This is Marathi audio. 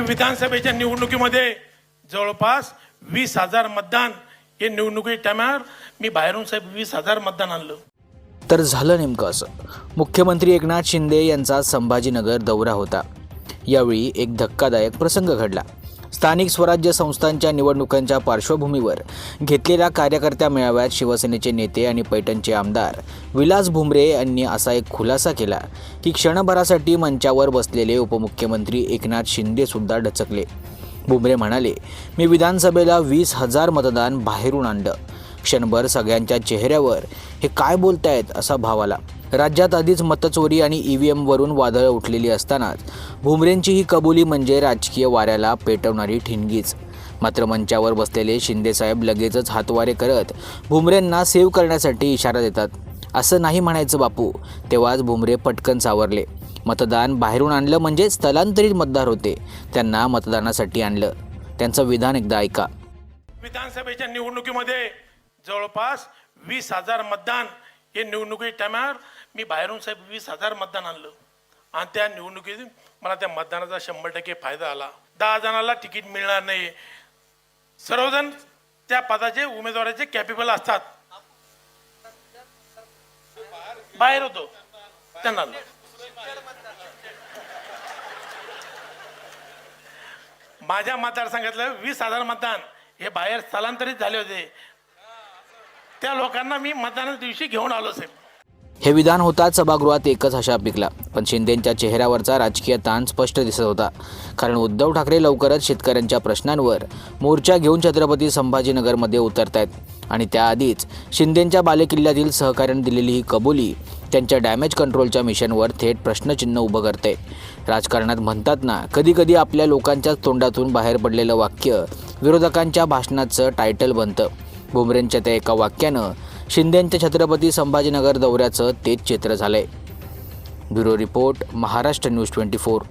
विधानसभेच्या निवडणुकीमध्ये जवळपास वीस हजार मतदान हे निवडणुकी टायमावर मी बाहेरून साहेब वीस हजार मतदान आणलं. तर झालं नेमकं असं. मुख्यमंत्री एकनाथ शिंदे यांचा संभाजीनगर दौरा होता. यावेळी एक धक्कादायक प्रसंग घडला. स्थानिक स्वराज्य संस्थांच्या निवडणुकांच्या पार्श्वभूमीवर घेतलेल्या कार्यकर्त्या मेळाव्यात शिवसेनेचे नेते आणि पैठणचे आमदार विलास भुमरे यांनी असा एक खुलासा केला की क्षणभरासाठी मंचावर बसलेले उपमुख्यमंत्री एकनाथ शिंदेसुद्धा डचकले भुमरे म्हणाले मी विधानसभेला वीस हजार मतदान बाहेरून आणलं. क्षणभर सगळ्यांच्या चेहऱ्यावर हे काय बोलतायत असा भाव आला. राज्यात आधीच मतचोरी आणि ई व्ही एमवरून वादळं उठलेली असतानाच भुमरेंची ही कबुली म्हणजे राजकीय वाऱ्याला पेटवणारी ठिणगीच. मात्र मंचावर बसलेले शिंदेसाहेब लगेचच हातवारे करत भुमरेंना सेव्ह करण्यासाठी इशारा देतात. असं नाही म्हणायचं बापू तेव्हाच भुमरे पटकन सावरले. मतदान बाहेरून आणलं म्हणजे स्थलांतरित मतदार होते. त्यांना मतदानासाठी आणलं. त्यांचं विधान एकदा ऐका. विधानसभेच्या निवडणुकीमध्ये जवळपास वीस हजार मतदान हे निवडणुकी टायमावर मी बाहेरून साहेब वीस हजार मतदान आणलं. आणि त्या निवडणुकीत मला त्या मतदानाचा शंभर टक्के फायदा आला. दहा जणाला तिकीट मिळणार नाही. सर्वजण त्या पदाचे उमेदवाराचे कॅपेबल असतात. बाहेर होतो. त्यांना माझ्या मतदारसंघातलं वीस हजार मतदान हे बाहेर स्थलांतरित झाले होते. त्या लोकांना मी मतदानाच्या दिवशी घेऊन आलो साहेब. हे विधान होताच सभागृहात एकच हशा पिकला पण शिंदेंच्या चेहऱ्यावरचा राजकीय ताण स्पष्ट दिसत होता. कारण उद्धव ठाकरे लवकरच शेतकऱ्यांच्या प्रश्नांवर मोर्चा घेऊन छत्रपती संभाजीनगरमध्ये उतरतायत. आणि त्याआधीच शिंदेंच्या बालेकिल्ल्यातील सहकार्याने दिलेली ही कबुली त्यांच्या डॅमेज कंट्रोलच्या मिशनवर थेट प्रश्नचिन्ह उभं करते. राजकारणात म्हणतात ना कधीकधी आपल्या लोकांच्याच तोंडातून बाहेर पडलेलं वाक्य विरोधकांच्या भाषणाचं टायटल बनतं. बुमरेंच्या त्या एका वाक्यानं शिंदेंच्या छत्रपती संभाजीनगर दौऱ्याचं तेच चित्र झालंय. Bureau report Maharashtra news twenty four.